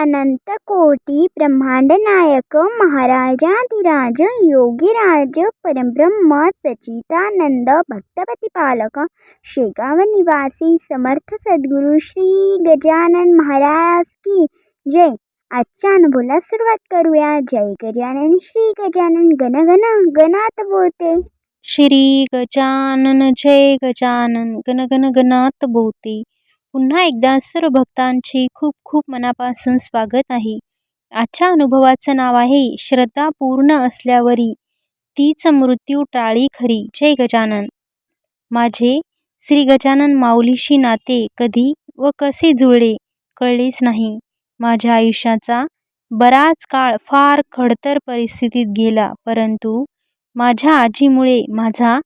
अनंत कोटी ब्रह्मांड नायक महाराजाधिराज योगीराज परब्रह्म सच्चिदानंद भक्तप्रतिपालक शेगाव निवासी समर्थ सद्गुरू श्री गजानन महाराज की जय. आजच्या अनुभवाला सुरुवात करूया. जय गजानन श्री गजानन गण गण गणात बोलते श्री गजानन जय गजानन गण गण गणात बोते. पुन्हा एकदा सर्व भक्तांचे खूप खूप मनापासून स्वागत आहे. आजच्या अनुभवाचं नाव आहे श्रद्धा पूर्ण असल्यावरी तीच मृत्यू टाळी खरी. जय गजानन. माझे श्री गजानन माऊलीशी नाते कधी व कसे जुळले कळलेच नाही. माझ्या आयुष्याचा बराच काळ फार खडतर परिस्थितीत गेला परंतु माझ्या आजीमुळे माझा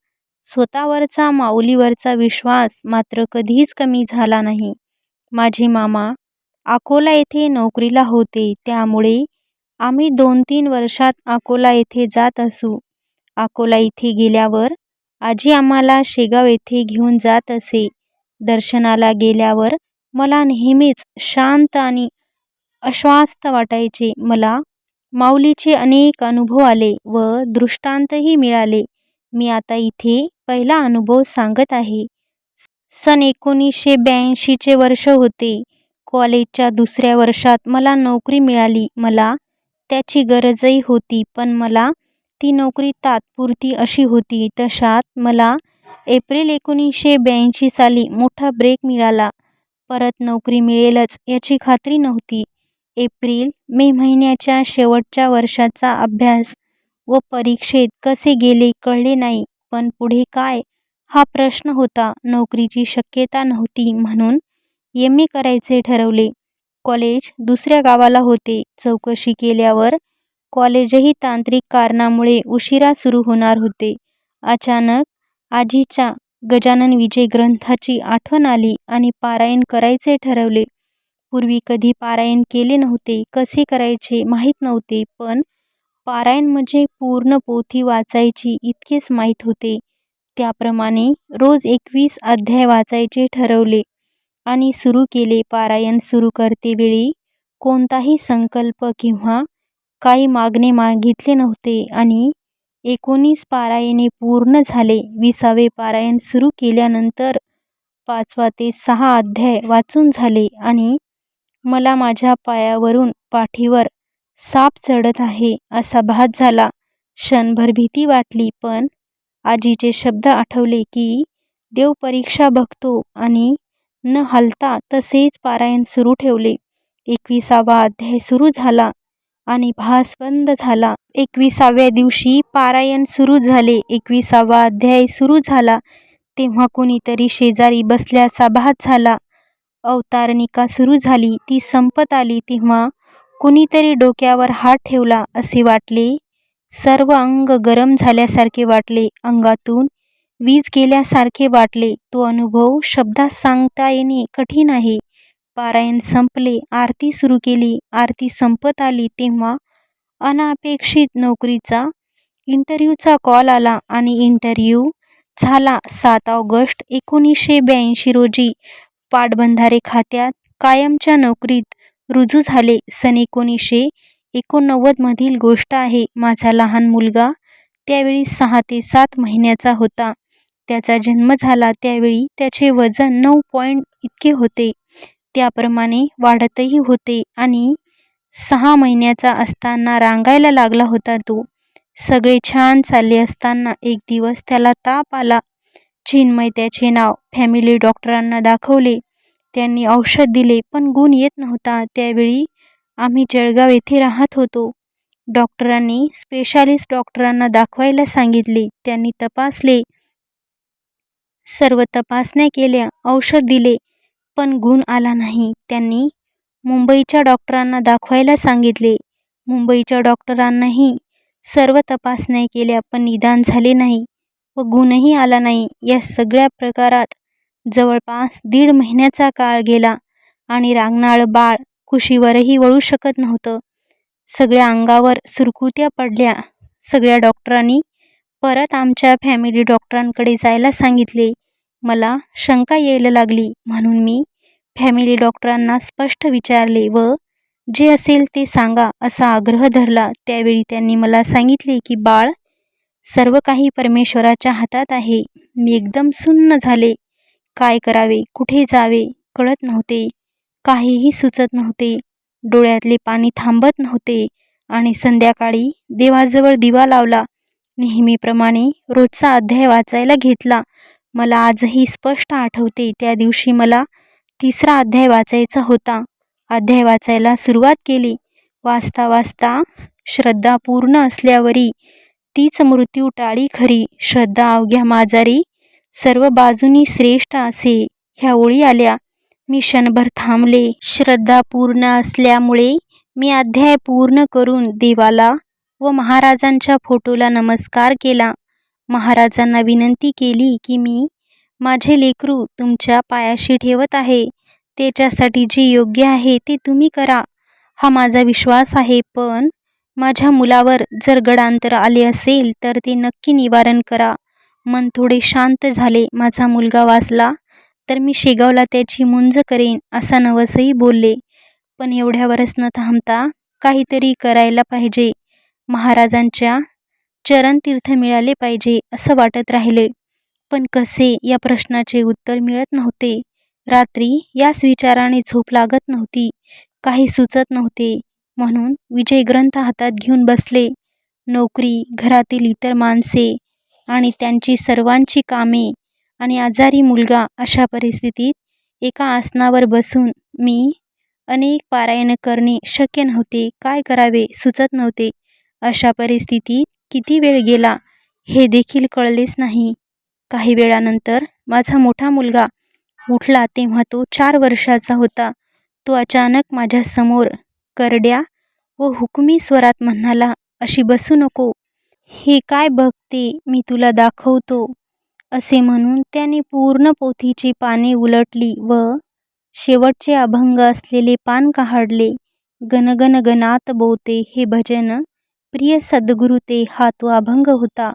स्वतःवरचा माऊलीवरचा विश्वास मात्र कधीच कमी झाला नाही. माझे मामा अकोला येथे नोकरीला होते त्यामुळे आम्ही दोन तीन वर्षात अकोला येथे जात असू. अकोला येथे गेल्यावर आजी आम्हाला शेगाव येथे घेऊन जात असे. दर्शनाला गेल्यावर मला नेहमीच शांत आणि अश्वास्त वाटायचे. मला माऊलीचे अनेक अनुभव आले व दृष्टांतही मिळाले. मी आता इथे पहिला अनुभव सांगत आहे. सन एकोणीसशे ब्याऐंशीचे वर्ष होते. कॉलेजच्या दुसऱ्या वर्षात मला नोकरी मिळाली. मला त्याची गरजही होती पण मला ती नोकरी तात्पुरती अशी होती. तशात मला एप्रिल एकोणीसशे ब्याऐंशी साली मोठा ब्रेक मिळाला. परत नोकरी मिळेलच याची खात्री नव्हती. एप्रिल मे महिन्याच्या शेवटच्या वर्षाचा अभ्यास व परीक्षेत कसे गेले कळले नाही. पण पुढे काय? हा प्रश्न होता. नोकरीची शक्यता नव्हती म्हणून एम ए करायचे ठरवले. कॉलेज दुसऱ्या गावाला होते. चौकशी केल्यावर कॉलेजही तांत्रिक कारणामुळे उशिरा सुरू होणार होते. अचानक आजीच्या गजानन विजय ग्रंथाची आठवण आली आणि पारायण करायचे ठरवले. पूर्वी कधी पारायण केले नव्हते कसे करायचे माहीत नव्हते पण पारायण म्हणजे पूर्ण पोथी वाचायची इतकेच माहीत होते. त्याप्रमाणे रोज एकवीस अध्याय वाचायचे ठरवले आणि सुरू केले पारायण सुरू करतेवेळी कोणताही संकल्प किंवा काही मागणे मागितले नव्हते आणि एकोणीस पारायणे पूर्ण झाले. विसावे पारायण सुरू केल्यानंतर पाचवा ते सहा अध्याय वाचून झाले आणि मला माझ्या पायावरून पाठीवर साप चढत आहे असा भास झाला. क्षणभर भीती वाटली पण आजीचे शब्द आठवले की देव परीक्षा बघतो आणि न हलता तसेच पारायण सुरू ठेवले. एकविसावा अध्याय सुरू झाला आणि भास बंद झाला. एकविसाव्या दिवशी पारायण सुरू झाले. एकविसावा अध्याय सुरू झाला. तेव्हा कोणीतरी शेजारी बसल्याचा भास झाला. अवतारणिका सुरू झाली. ती संपत आली. तेव्हा कुणीतरी डोक्यावर हात ठेवला असे वाटले. सर्व अंग गरम झाल्यासारखे वाटले. अंगातून वीज गेल्यासारखे वाटले. तो अनुभव शब्दात सांगता येणे कठीण आहे. पारायण संपले आरती सुरू केली. आरती संपत आली तेव्हा अनापेक्षित नोकरीचा इंटरव्ह्यूचा कॉल आला आणि इंटरव्ह्यू झाला सात ऑगस्ट एकोणीसशे ब्याऐंशी रोजी. पाटबंधारे खात्यात कायमच्या नोकरीत रुजू झाले. सन एकोणीसशे एकोणनव्वदमधील गोष्ट आहे माझा लहान मुलगा त्यावेळी सहा ते सात महिन्याचा होता. त्याचा जन्म झाला त्यावेळी त्याचे वजन नऊ पॉईंट इतके होते. त्याप्रमाणे वाढतही होते आणि सहा महिन्याचा असताना रांगायला लागला होता तो. सगळे छान चालले असताना एक दिवस त्याला ताप आला. चिन्मय त्याचे नाव फॅमिली डॉक्टरांना दाखवले. त्यांनी औषध दिले पण गुण येत नव्हता. त्यावेळी आम्ही जळगाव येथे राहत होतो. डॉक्टरांनी स्पेशालिस्ट डॉक्टरांना दाखवायला सांगितले. त्यांनी तपासले. सर्व तपासण्या केल्या औषध दिले पण गुण आला नाही. त्यांनी मुंबईच्या डॉक्टरांना दाखवायला सांगितले. मुंबईच्या डॉक्टरांनाही सर्व तपासण्या केल्या पण निदान झाले नाही व गुणही आला नाही. या सगळ्या प्रकारात जवळपास दीड महिन्याचा काळ गेला आणि रांगणाळ बाळ कुशीवरही वळू शकत नव्हतं. सगळ्या अंगावर सुरकुत्या पडल्या. सगळ्या डॉक्टरांनी परत आमच्या फॅमिली डॉक्टरांकडे जायला सांगितले. मला शंका यायला लागली. म्हणून मी फॅमिली डॉक्टरांना स्पष्ट विचारले व जे असेल ते सांगा असा आग्रह धरला. त्यावेळी त्यांनी मला सांगितले की बाळ सर्व काही परमेश्वराच्या हातात आहे. मी एकदम सुन्न झाले. काय करावे कुठे जावे कळत नव्हते. काहीही सुचत नव्हते. डोळ्यातले पाणी थांबत नव्हते आणि संध्याकाळी देवाजवळ दिवा लावला. नेहमीप्रमाणे रोजचा अध्याय वाचायला घेतला. मला आजही स्पष्ट आठवते त्या दिवशी मला तिसरा अध्याय वाचायचा होता. अध्याय वाचायला सुरुवात केली. वाचता वाचता श्रद्धा पूर्ण असल्यावरी तीच मृत्यू टाळी खरी. श्रद्धा अवघ्या माजारी सर्व बाजूनी श्रेष्ठ असे ह्या ओळी आल्या. मी क्षणभर थांबले. श्रद्धा पूर्ण असल्यामुळे मी अध्याय पूर्ण करून देवाला व महाराजांच्या फोटोला नमस्कार केला. महाराजांना विनंती केली की मी माझे लेकरू तुमच्या पायाशी ठेवत आहे. त्याच्यासाठी जे योग्य आहे ते तुम्ही करा. हा माझा विश्वास आहे पण माझ्या मुलावर जर गडांतर आले असेल तर ते नक्की निवारण करा. मन थोडे शांत झाले. माझा मुलगा वाचला तर मी शेगावला त्याची मुंज करेन असा नवसही बोलले. पण एवढ्यावरच न थांबता काहीतरी करायला पाहिजे. महाराजांच्या चरणतीर्थ मिळाले पाहिजे असं वाटत राहिले. पण कसे? या प्रश्नाचे उत्तर मिळत नव्हते. रात्री याच विचाराने झोप लागत नव्हती. काही सुचत नव्हते. म्हणून विजय ग्रंथ हातात घेऊन बसले. नोकरी घरातील इतर माणसे आणि त्यांची सर्वांची कामे आणि आजारी मुलगा अशा परिस्थितीत एका आसनावर बसून मी अनेक पारायण करणे शक्य नव्हते काय करावे सुचत नव्हते. अशा परिस्थितीत किती वेळ गेला हे देखील कळलेच नाही. काही वेळानंतर माझा मोठा मुलगा उठला तेव्हा तो चार वर्षाचा होता. तो अचानक माझ्यासमोर करड्या व हुकमी स्वरात म्हणाला अशी बसू नको हे काय बघते? मी तुला दाखवतो. असे म्हणून त्याने पूर्ण पोथीची पाने उलटली व शेवटचे अभंग असलेले पान काढले. गणगण गणात बोते हे भजन. प्रिय सद्गुरु ते हा तो अभंग होता.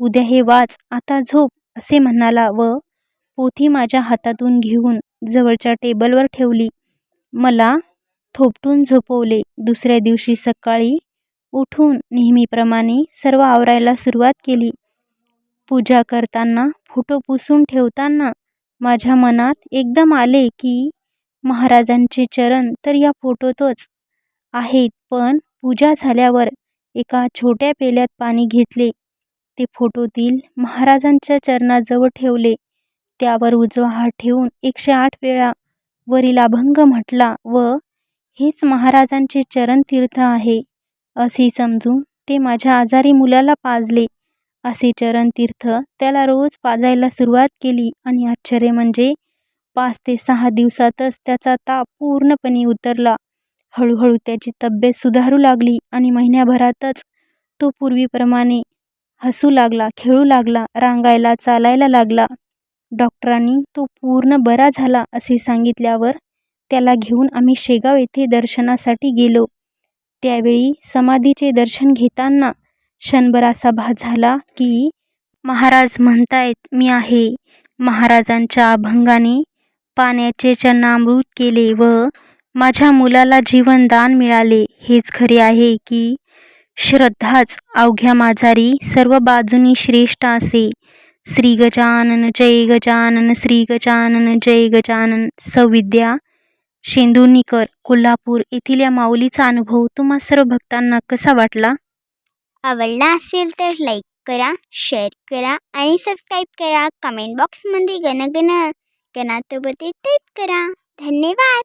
उद्या हे वाच आता झोप असे म्हणाला व पोथी माझ्या हातातून घेऊन जवळच्या टेबलवर ठेवली. मला थोपटून झोपवले. दुसऱ्या दिवशी सकाळी उठून नेहमीप्रमाणे सर्व आवरायला सुरुवात केली. पूजा करताना फोटो पुसून ठेवताना माझ्या मनात एकदम आले की महाराजांचे चरण तर या फोटोतच आहेत पण पूजा झाल्यावर एका छोट्या पेल्यात पाणी घेतले. ते फोटोतील महाराजांच्या चरणाजवळ ठेवले. त्यावर उजवा हात ठेवून एकशे आठ वेळा वरील अभंग म्हटला व हेच महाराजांचे चरण तीर्थ आहे. असे समजून ते माझ्या आजारी मुलाला पाजले. असे चरणतीर्थ त्याला रोज पाजायला सुरुवात केली आणि आश्चर्य म्हणजे पाच ते सहा दिवसातच त्याचा ताप पूर्णपणे उतरला. हळूहळू त्याची तब्येत सुधारू लागली आणि महिन्याभरातच तो पूर्वीप्रमाणे हसू लागला खेळू लागला रांगायला चालायला लागला. डॉक्टरांनी तो पूर्ण बरा झाला असे सांगितल्यावर त्याला घेऊन आम्ही शेगाव येथे दर्शनासाठी गेलो. त्यावेळी समाधीचे दर्शन घेताना क्षणभर असा भास झाला की महाराज म्हणतायत मी आहे. महाराजांच्या अभंगाने पाण्याचे चरणामृत केले व माझ्या मुलाला जीवनदान मिळाले. हेच खरे आहे की श्रद्धाच अवघ्या माझारी सर्व बाजूनी श्रेष्ठ असे. श्री गजानन जय गजानन श्री गजानन जय गजानन. सौविद्या शेंदुर्णीकर कोल्हापूर येथील या माऊलीचा अनुभव तुम्हा सर्व भक्तांना कसा वाटला? आवडला असेल तर लाईक करा शेअर करा आणि सबस्क्राईब करा. कमेंट बॉक्समध्ये गणगण गणातोबते टाईप करा. धन्यवाद!